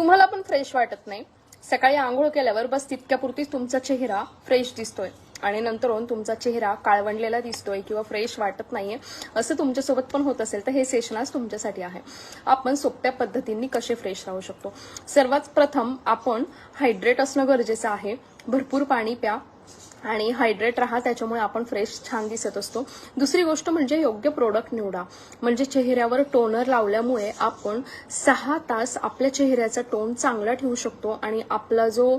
तुम्हाला पण फ्रेश वाटत नाही. सकाळी आंघोळ केल्यावर बस तितक्यापुरतीच तुमचा चेहरा फ्रेश दिसतोय. आणि नंतरून तुमचा चेहरा काळवंडलेला दिसतोय किंवा फ्रेश वाटत नाहीये असं तुमच्यासोबत पण होत असेल तर हे सेशन आज तुमच्यासाठी आहे. आपण सोप्या पद्धतींनी कसे फ्रेश राहू शकतो? सर्वात प्रथम आपण हायड्रेट असणं गरजेचं आहे. भरपूर पाणी प्या. आणि हायड्रेट राहा त्याच्यामुळे आपण फ्रेश छान दिसत असतो. दुसरी गोष्ट म्हणजे योग्य प्रोडक्ट निवडा. म्हणजे चेहऱ्यावर टोनर लावल्यामुळे आपण सहा तास आपल्या चेहऱ्याचा टोन चांगला ठेवू शकतो आणि आपला जो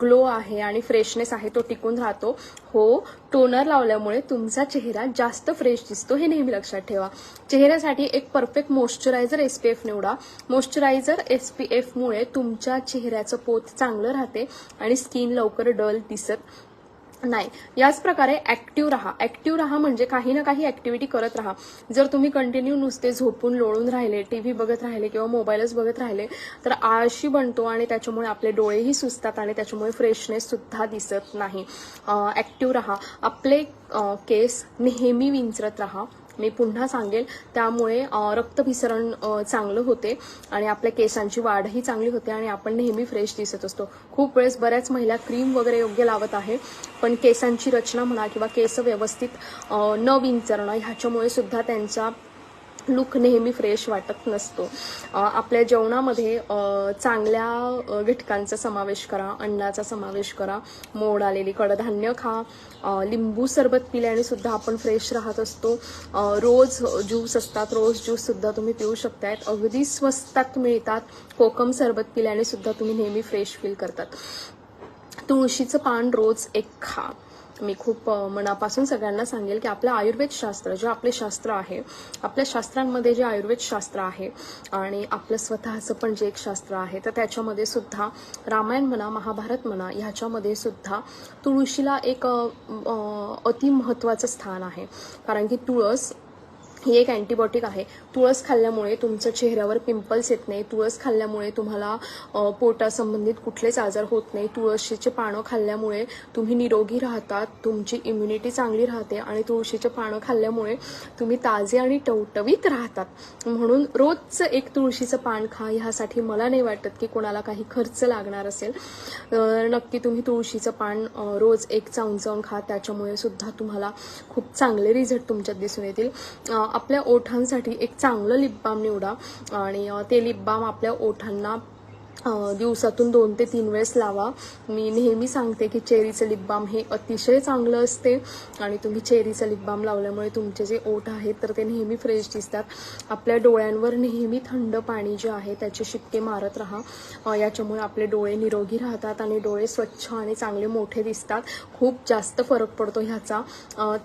ग्लो आहे आणि फ्रेशनेस आहे तो टिकून राहतो. हो टोनर लावल्यामुळे तुमचा चेहरा जास्त फ्रेश दिसतो हे नेहमी लक्षात ठेवा. चेहऱ्यासाठी एक perfect moisturiser S P F निवडा. मॉइश्चरायझर पी एफमुळे तुमच्या चेहऱ्याचं पोत चांगलं राहते आणि स्किन लवकर डल दिसत नाही. याच प्रकारे ऍक्टिव्ह राहा. ऍक्टिव्ह राहा म्हणजे काही ना काही ऍक्टिव्हिटी करत राहा. जर तुम्ही कंटिन्यू नुसते झोपून लोळून राहिले टीव्ही बघत राहिले किंवा मोबाईलच बघत राहिले तर आळशी बनतो आणि त्याच्यामुळे आपले डोळेही सुचतात आणि त्याच्यामुळे फ्रेशनेस सुद्धा दिसत नाही. ऍक्टिव्ह राहा. आपले केस नेहमी विंचरत राहा. मी पुन्हा सांगेल. त्यामुळे रक्तभिसरण चांगलं होते आणि आपल्या केसांची वाढही चांगली होते आणि आपण नेहमी फ्रेश दिसत असतो. खूप वेळेस बऱ्याच महिला क्रीम वगैरे योग्य लावत आहे पण केसांची रचना म्हणा किंवा केस व्यवस्थित न विंचरणं ह्याच्यामुळे सुद्धा त्यांचा लुक नेहमी फ्रेश वाटत नसतो. आपल्या जेवणामध्ये चांगल्या घटकांचा समावेश करा अन्नाचा समावेश करा मोड आलेली कडधान्य खा लिंबू सरबत पिल्याने सुद्धा आपण फ्रेश राहत असतो. रोज ज्यूस असतात रोज ज्यूस सुद्धा तुम्ही पिऊ शकतायत. अगदी स्वस्तात मिळतात कोकम सरबत पिल्याने सुद्धा तुम्ही नेहमी फ्रेश फील करतात. तुळशीचं पान रोज एक खा. मी खूप मनापासून सगळ्यांना सांगेल की आपलं आयुर्वेद शास्त्र जे आपले शास्त्र आहे आपल्या शास्त्रांमध्ये जे आयुर्वेद शास्त्र आहे आणि आपलं स्वतःचं पण जे एक शास्त्र आहे तर त्याच्यामध्ये सुद्धा रामायण म्हणा महाभारत म्हणा ह्याच्यामध्ये सुद्धा तुळशीला एक अति महत्त्वाचं स्थान आहे. कारण की तुळस ही एक अँटीबायोटिक आहे. तुळस खाल्ल्यामुळे तुमच्या चेहऱ्यावर पिंपल्स येत नाही. तुळस खाल्ल्यामुळे तुम्हाला पोटासंबंधित कुठलेच आजार होत नाही. तुळशीचे पानं खाल्ल्यामुळे तुम्ही निरोगी राहतात तुमची इम्युनिटी चांगली राहते आणि तुळशीचे पानं खाल्ल्यामुळे तुम्ही ताजे आणि टवटवीत राहतात. म्हणून रोजचं एक तुळशीचं पान खा ह्यासाठी मला नाही वाटत की कोणाला काही खर्च लागणार असेल. नक्की तुम्ही तुळशीचं पान रोज एक चावून चावून खा. त्याच्यामुळे सुद्धा तुम्हाला खूप चांगले रिझल्ट तुमच्यात दिसून येतील. आपल्या ओठांसाठी एक चांगलं लिप बाम निवडा. आणि ते लिप बाम आपल्या ओठांना दिवसातून दोन ते तीन वेळेस लावा. मी नेहमी सांगते की चेरीचं लिप बाम हे अतिशय चांगलं असते. आणि तुम्ही चेरीचं लिप बाम लावल्यामुळे तुमचे जे ओठ आहेत तर ते नेहमी फ्रेश दिसतात. आपल्या डोळ्यांवर नेहमी थंड पाणी जे आहे त्याचे शिक्के मारत राहा. याच्यामुळे आपले डोळे निरोगी राहतात आणि डोळे स्वच्छ आणि चांगले मोठे दिसतात. खूप जास्त फरक पडतो ह्याचा.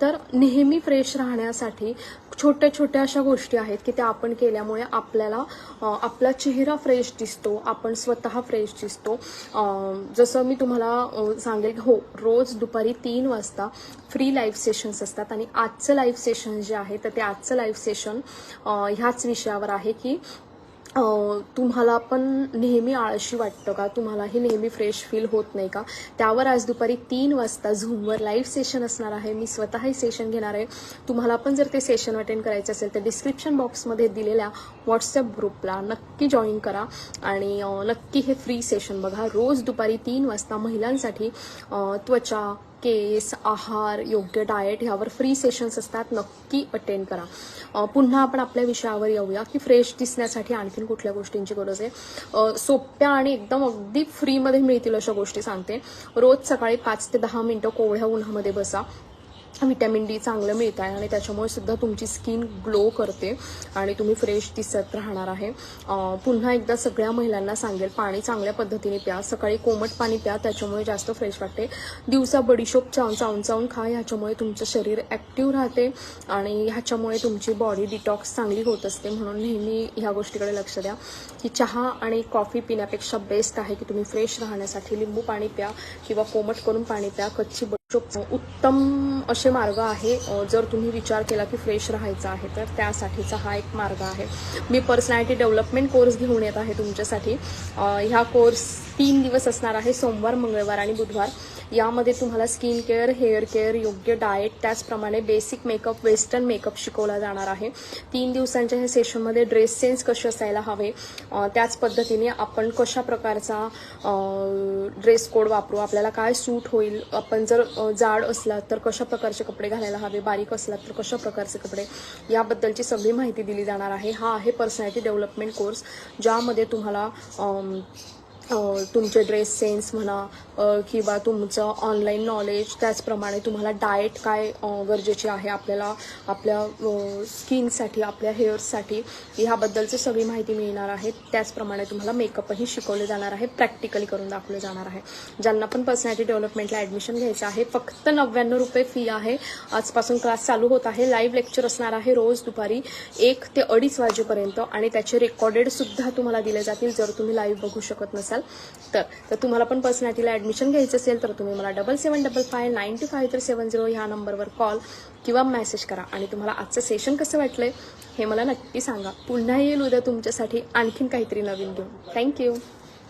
तर नेहमी फ्रेश राहण्यासाठी छोट्या छोट्या अशा गोष्टी आहेत की त्या आपण केल्यामुळे आपल्याला आपला चेहरा फ्रेश दिसतो आपण स्वतः फ्रेश दिसतो. जसं मी तुम्हाला सांगेल की हो रोज दुपारी तीन वाजता फ्री लाईव्ह सेशन्स असतात आणि आजचं लाईव्ह सेशन जे आहे तर ते आजचं लाईव्ह सेशन ह्याच विषयावर आहे की तुम्हाला पण नेहमी आळशी वाटतं का? तुम्हालाही नेहमी फ्रेश फील होत नाही का? त्यावर आज दुपारी तीन वाजता झूमवर लाईव्ह सेशन असणार आहे. मी स्वतःही सेशन घेणार आहे. तुम्हाला पण जर ते सेशन अटेंड करायचं असेल तर डिस्क्रिप्शन बॉक्समध्ये दिलेल्या व्हॉट्सअप ग्रुपला नक्की जॉईन करा. आणि नक्की हे फ्री सेशन बघा. रोज दुपारी तीन वाजता महिलांसाठी त्वचा केस आहार योग्य डाएट ह्यावर फ्री सेशन्स असतात. नक्की अटेंड करा. पुन्हा आपण आपल्या विषयावर येऊया की फ्रेश दिसण्यासाठी आणखीन कुठल्या गोष्टींची गरज आहे? सोप्या आणि एकदम अगदी फ्रीमध्ये मिळतील अशा गोष्टी सांगते. रोज सकाळी पाच ते दहा मिनिटं कोवळ्या उन्हामध्ये बसा. व्हिटॅमिन डी चांगलं मिळत आहे आणि त्याच्यामुळे सुद्धा तुमची स्किन ग्लो करते आणि तुम्ही फ्रेश दिसत राहणार आहे. पुन्हा एकदा सगळ्या महिलांना सांगेल पाणी चांगल्या पद्धतीने प्या. सकाळी कोमट पाणी प्या त्याच्यामुळे जास्त फ्रेश वाटते. दिवसा बडीशोप चावून चावून चावून खा ह्याच्यामुळे तुमचं शरीर ॲक्टिव्ह राहते आणि ह्याच्यामुळे तुमची बॉडी डिटॉक्स चांगली होत असते. म्हणून नेहमी ह्या गोष्टीकडे लक्ष द्या की चहा आणि कॉफी पिण्यापेक्षा बेस्ट आहे की तुम्ही फ्रेश राहण्यासाठी लिंबू पाणी प्या किंवा कोमट करून पाणी प्या कच्ची उत्तम असे मार्ग आहे जर तुम्ही विचार केला की फ्रेश राहायचा आहे तर त्यासाठीचा हा एक मार्ग आहे. मी पर्सनॅलिटी डेव्हलपमेंट कोर्स घेऊन येत आहे तुमच्यासाठी. ह्या कोर्स तीन दिवस असणार आहे सोमवार मंगळवार आणि बुधवार. यामध्ये तुम्हाला स्किन केअर हेअर केअर योग्य डाएट त्याचप्रमाणे बेसिक मेकअप वेस्टर्न मेकअप शिकवला जाणार आहे. तीन दिवसांच्या ह्या सेशनमध्ये ड्रेस सेन्स कसे असायला हवे त्याच पद्धतीने आपण कशा प्रकारचा ड्रेस कोड वापरू आपल्याला काय सूट होईल आपण जर जाड असलात तर कशा प्रकारचे कपडे घालायला हवे बारीक असलात तर कशा प्रकारचे कपडे याबद्दलची सगळी माहिती दिली जाणार आहे. हा आहे पर्सनॅलिटी डेव्हलपमेंट कोर्स ज्यामध्ये तुम्हाला तुमचे ड्रेस सेन्स म्हणा किंवा तुमचं ऑनलाईन नॉलेज त्याचप्रमाणे तुम्हाला डाएट काय गरजेची आहे आपल्याला आपल्या स्किनसाठी आपल्या हेअर्ससाठी ह्याबद्दलची सगळी माहिती मिळणार आहे. त्याचप्रमाणे तुम्हाला मेकअपही शिकवले जाणार आहे प्रॅक्टिकली करून दाखवले जाणार आहे. ज्यांना पण पर्सनॅलिटी डेव्हलपमेंटला ॲडमिशन घ्यायचं आहे फक्त नव्याण्णव रुपये फी आहे. आजपासून क्लास चालू होत आहे. लाईव्ह लेक्चर असणार आहे रोज दुपारी एक ते अडीच वाजेपर्यंत आणि त्याचे रेकॉर्डेडसुद्धा तुम्हाला दिले जातील जर तुम्ही लाईव्ह बघू शकत नसाल. तर तर तुम्हाला पण पर्सनॅलिटीला ॲडमिशन घ्यायचं असेल तर तुम्ही मला double seven double five nine two five three seven zero ह्या नंबरवर कॉल किंवा मेसेज करा. आणि तुम्हाला आजचं सेशन कसं वाटलंय हे मला नक्की सांगा. पुन्हा येईल उद्या तुमच्यासाठी आणखीन काहीतरी नवीन घेऊन. थँक्यू